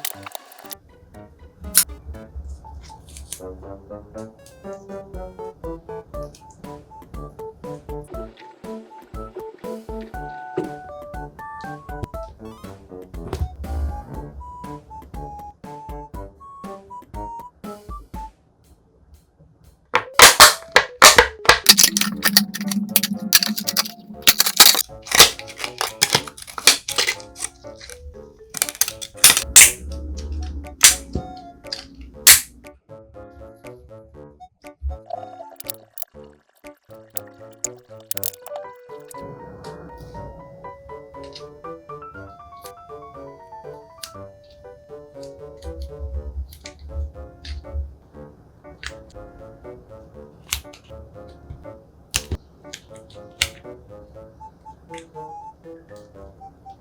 うん。Thank you.